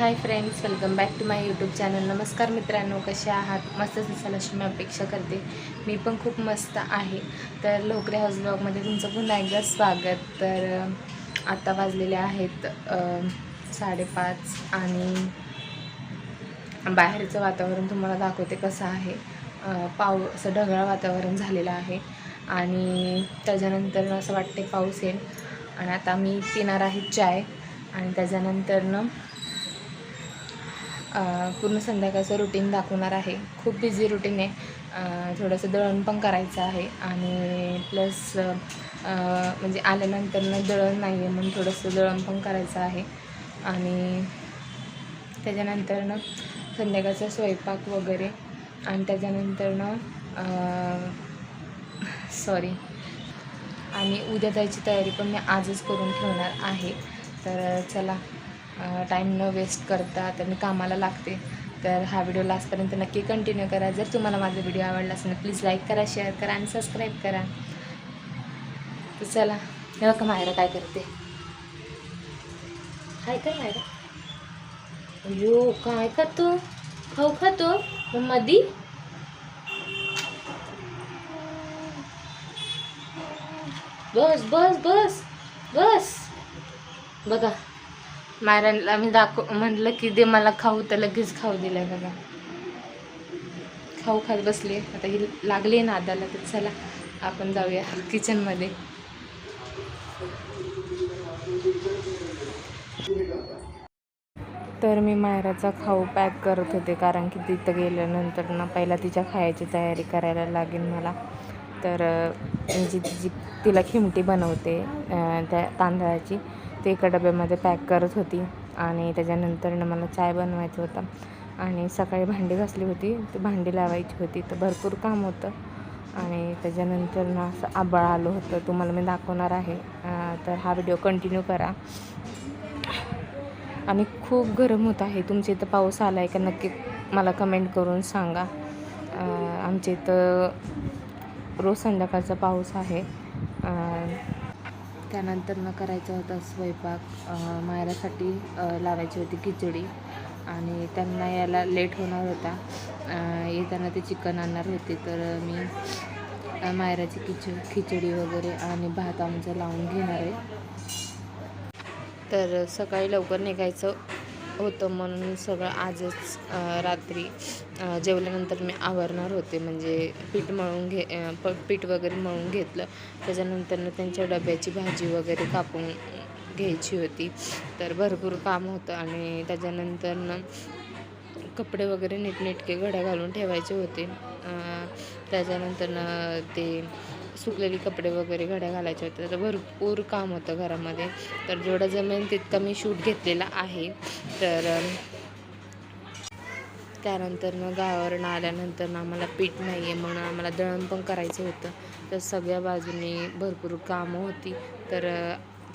Hi friends welcome back to my YouTube channel नमस्कार मित्रांनो कसे आहात? मस्तच असाल अशी मी अपेक्षा करते. मी पण खूप मस्त आहे. तर लोकरे हाऊस ब्लॉगमध्ये तुमचं पुन्हा एकदा स्वागत. तर आता वाजलेले आहेत साडेपाच आणि बाहेरचं वातावरण तुम्हाला दाखवते कसं आहे. अं, पाऊ असं ढगाळ वातावरण झालेलं आहे. आणि त्याच्यानंतर असं वाटते पाऊस येईल. आणि आता मी पिणार आहे चाय. आणि त्याच्यानंतरनं पूर्ण संध्याकाळचं रुटीन दाखवणार आहे. खूप बिझी रुटीन आहे. थोडंसं दळण पण करायचं आहे आणि प्लस म्हणजे आल्यानंतरनं दळण नाही आहे म्हणून थोडंसं दळण पण करायचं आहे. आणि त्याच्यानंतरनं संध्याकाळचा स्वयंपाक वगैरे आणि त्याच्यानंतरनं सॉरी आणि उद्या जायची तयारी पण मी आजच करून ठेवणार आहे. तर चला टाईम न वेस्ट करता तर मी कामाला लागते. तर हा व्हिडिओ लास्टपर्यंत नक्की कंटिन्यू करा. जर तुम्हाला माझा व्हिडिओ आवडला असेल तर प्लीज लाईक करा शेअर करा आणि सबस्क्राईब करा. तर चला हे बघा मायरा काय करते. काय कर मायरा अयो काय खातो? खाऊ खातो? मग मधी बस बस बस बस. बघा. मायराला मी दाखव म्हटलं की दे मला खाऊ तर लगेच खाऊ दिलाय बघा. खाऊ खात बसली. आता ही लागली आहे नादाला तर चला आपण जाऊया किचनमध्ये तर मी मायराचा खाऊ पॅक करत होते कारण की तिथं गेल्यानंतर ना पहिला तिच्या खायची तयारी करायला लागेल मला. तर जी जी तिला खिमटी बनवते त्या तांदळाची. ते एका डब्यामध्ये पॅक करत होती आणि त्याच्यानंतरनं मला चाय बनवायचा होता. आणि सकाळी भांडी घासली होती ती भांडी लावायची होती. तर भरपूर काम होतं. आणि त्याच्यानंतर ना असं आबाळ आलं होतं. तुम्हाला मी दाखवणार आहे. तर हा व्हिडिओ कंटिन्यू करा. आणि खूप गरम होत आहे. तुमच्या इथं पाऊस आला आहे का नक्की मला कमेंट करून सांगा. आमच्या इथं रोज संध्याकाळचा पाऊस आहे. त्यानंतर न करायचा होता स्वयंपाक मायरासाठी लावायची होती खिचडी आणि त्यांना यायला लेट होणार होता. येताना ते चिकन आणणार होते तर मी मायराची खिच खिचडी वगैरे आणि भात आमचं लावून घेणार आहे. तर सकाळी लवकर निघायचं. होतं म्हणून सगळं आजच रात्री जेवल्यानंतर मी आवरणार होते. म्हणजे पीठ मळून घे प पीठ वगैरे मळून घेतलं. त्याच्यानंतरनं त्यांच्या डब्याची भाजी वगैरे कापून घ्यायची होती. तर भरपूर काम होतं आणि त्याच्यानंतरनं कपडे वगैरे नीटनेटके घड्या घालून ठेवायचे होते. त्याच्यानंतरनं ते सुकलेली कपडे वगैरे घड्या घालायचे होते तर भरपूर काम होतं घरामध्ये. तर जेवढं जमेल तितकं मी शूट घेतलेला आहे. तर त्यानंतर मग गावावरून आल्यानंतर आम्हाला पीठ नाही आहे म्हणून आम्हाला दळण पण करायचं होतं. तर सगळ्या बाजूनी भरपूर कामं होती. तर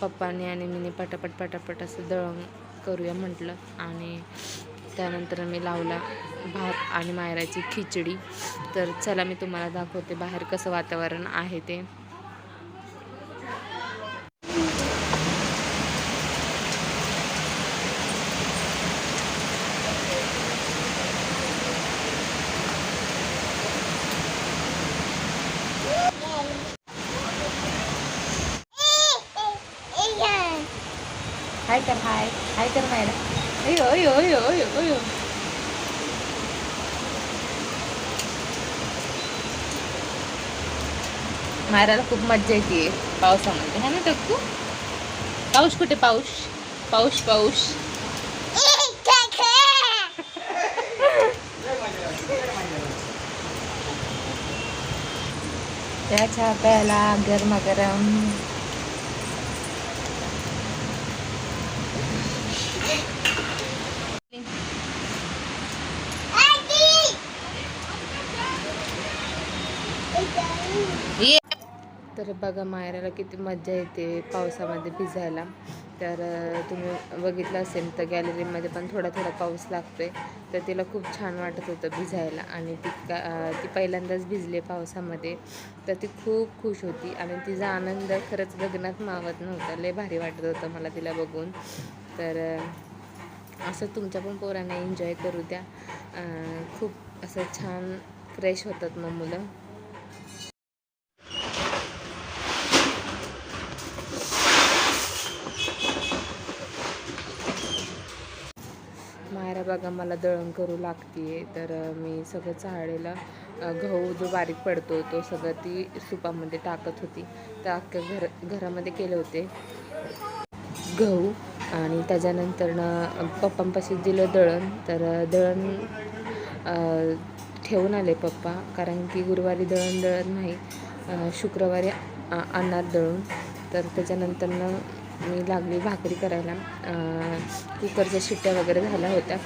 पप्पाने आणि मीने पटापट पटापट असं दळण करूया म्हटलं आणि त्यानंतर मी लावला भात आणि मायराची खिचडी. तर चला मी तुम्हाला दाखवते बाहेर कसं वातावरण आहे ते. हाय तर हाय हाय कर मायरा अयो अयो अयो अयो अयो खूप मज्जा येते पावसामध्ये है ना टक्कू पाऊस कुठे पाऊस पाऊस पाऊस त्याच्या प्याला गरमागरम तर बघा मायराला किती मज्जा येते पावसामध्ये भिजायला. तर तुम्ही बघितलं असेल तर गॅलरीमध्ये पण थोडा थोडा पाऊस लागतोय. तर तिला खूप छान वाटत होतं भिजायला आणि ती का ती पहिल्यांदाच भिजले पावसामध्ये. तर ती खूप खुश होती आणि तिचा आनंद खरंच गगनात मावत नव्हता. लय भारी वाटत होतं मला तिला बघून. तर असं तुमच्या पण पोरांना एन्जॉय करू द्या. खूप असं छान फ्रेश होतात मग मुलं मायरा बघा मला दळण करू लागते तर मी सगळं चाळलेला गहू जो बारीक पडतो तो सगळं ती सुपामध्ये टाकत होती. तर अख्ख्या घर घरामध्ये केले होते. गहू आणि त्याच्यानंतरनं पप्पांपाशी दिलं दळण. तर दळण ठेवून आले पप्पा. कारण की गुरुवारी दळण दळण नाही. शुक्रवारी आ- आणणार दळून तर त्याच्यानंतरनं मी लागली भाकरी करायला. कुकरच्या शिट्ट्या वगैरे झाल्या होत्या.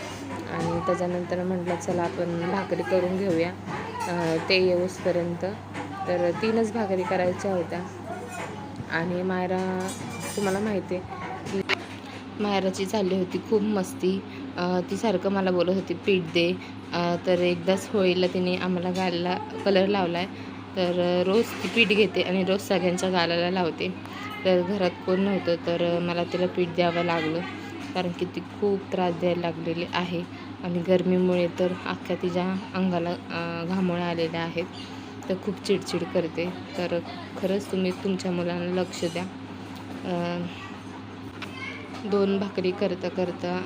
आणि त्याच्यानंतर म्हटलं चला आपण भाकरी करून घेऊया. ते येऊसपर्यंत. तर तीनच भाकरी करायच्या होत्या. आणि मायरा तुम्हाला माहिती आहे की मायराची चालली होती खूप मस्ती. ती सारखं मला बोलत होती पीठ दे. तर एकदाच होळीला तिने आम्हाला गालाला कलर लावला आहे तर रोज ती पीठ घेते आणि रोज सगळ्यांच्या गालाला लावते. तर घरात कोण नव्हतं तर मला तिला पीठ द्यावं लागलं. कारण की ती खूप त्रास द्यायला लागलेली आहे. आणि गरमीमुळे तर अख्ख्या तिच्या अंगाला अ, घामोळ्या आलेल्या आहेत. तर खूप चिडचिड करते. तर खरंच तुम्ही तुमच्या मुलांना लक्ष द्या. दोन भाकरी करता करता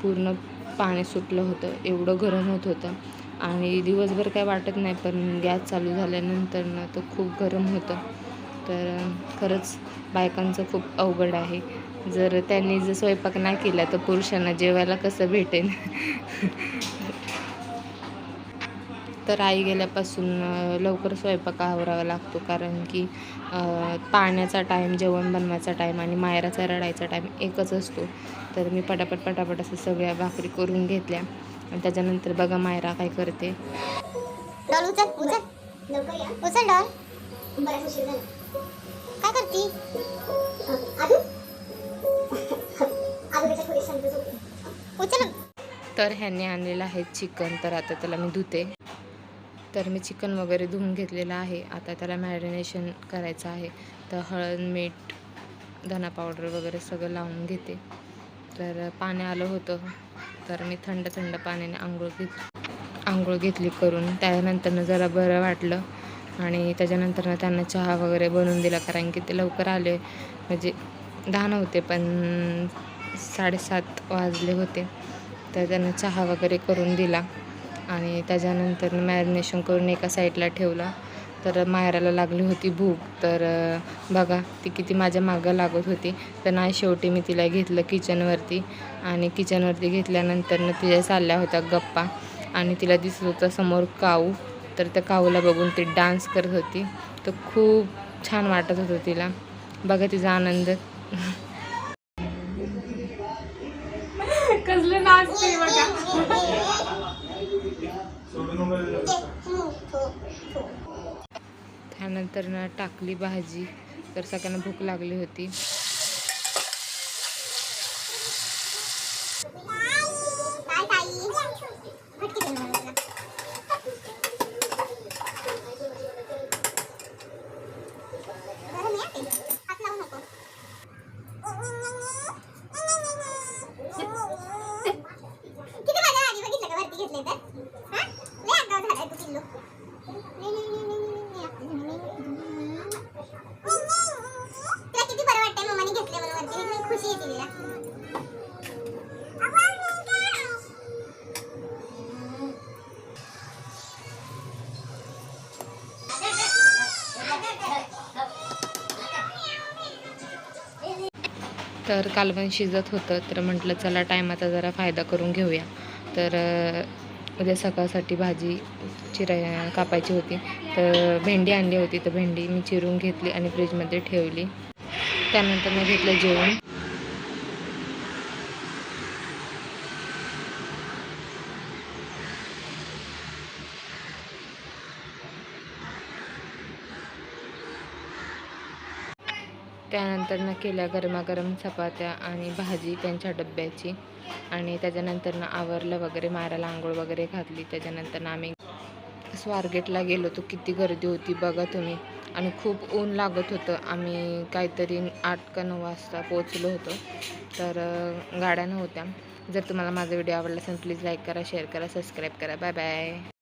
पूर्ण पाणी सुटलं होतं. एवढं गरम होत होतं. आणि दिवसभर काय वाटत नाही पण गॅस चालू झाल्यानंतरनं तर खूप गरम होतं. तर खरंच बायकांचं खूप अवघड आहे. जर त्यांनी जर स्वयंपाक नाही केला तर पुरुषांना जेवायला कसं भेटेल तर आई गेल्यापासून लवकर स्वयंपाक आवरावा लागतो. कारण की पाण्याचा टाईम जेवण बनवायचा टाईम आणि मायराचा रडायचा टाईम एकच असतो. तर मी पटापट पटापट असं सगळ्या भाकरी करून घेतल्या. आणि त्याच्यानंतर बघा मायरा काय करते. करती? आदू तर ह्यांनी आणलेलं आहे चिकन तर आता त्याला मी धुते. तर मी चिकन वगैरे धुवून घेतलेलं आहे. आता त्याला मॅरिनेशन करायचं आहे. तर हळद मीठ धना पावडर वगैरे सगळं लावून घेते. तर पाणी आलं होतं. तर मी थंड थंड पाण्याने आंघोळ घेत आंघोळ घेतली करून. त्यानंतरनं जरा बरं वाटलं. आणि त्याच्यानंतरनं त्यांना चहा वगैरे बनवून दिला कारण की ते लवकर आले. म्हणजे दहा नव्हते पण साडेसात वाजले होते. तर त्यांना चहा वगैरे करून दिला आणि त्याच्यानंतर मॅरिनेशन करून एका साईडला ठेवला. तर मायराला लागली होती भूक. तर बघा ती किती माझ्या मागं लागत होती. तर नाही शेवटी मी तिला घेतलं किचनवरती आणि किचनवरती घेतल्यानंतरनं तिच्या चालल्या होत्या गप्पा आणि तिला दिसत होतं समोर काऊ. तर त्या काऊला बघून ती डान्स करत होती. तर खूप छान वाटत होतं तिला. बघा तिचा आनंद. कसलं नाचते बघा. त्यानंतर ना टाकली भाजी. तर सगळ्यांना भूक लागली होती. तर कालवण शिजत होतं तर म्हटलं चला टायमाचा जरा फायदा करून घेऊया. तर उद्या सकाळसाठी भाजी चिरा कापायची होती. तर भेंडी आणली होती तर भेंडी मी चिरून घेतली आणि फ्रीजमध्ये ठेवली. त्यानंतर मी घेतलं जेवण. त्यानंतर केल्या गरमागरम चपात्या आणि भाजी त्यांच्या डब्याची. आणि त्याच्यानंतर आवरलं वगैरे मारायला आंघोळ वगैरे घातली. त्याच्यानंतर आम्ही स्वारगेटला गेलो तो किती गर्दी होती बघा तुम्ही. आणि खूप ऊन लागत होतं. आम्ही काहीतरी आठ का नऊ वाजता पोचलो होतो. तर गाड्या नव्हत्या. जर तुम्हाला माझा व्हिडिओ आवडला असेल प्लीज लाईक करा शेअर करा सबस्क्राईब करा. Bye bye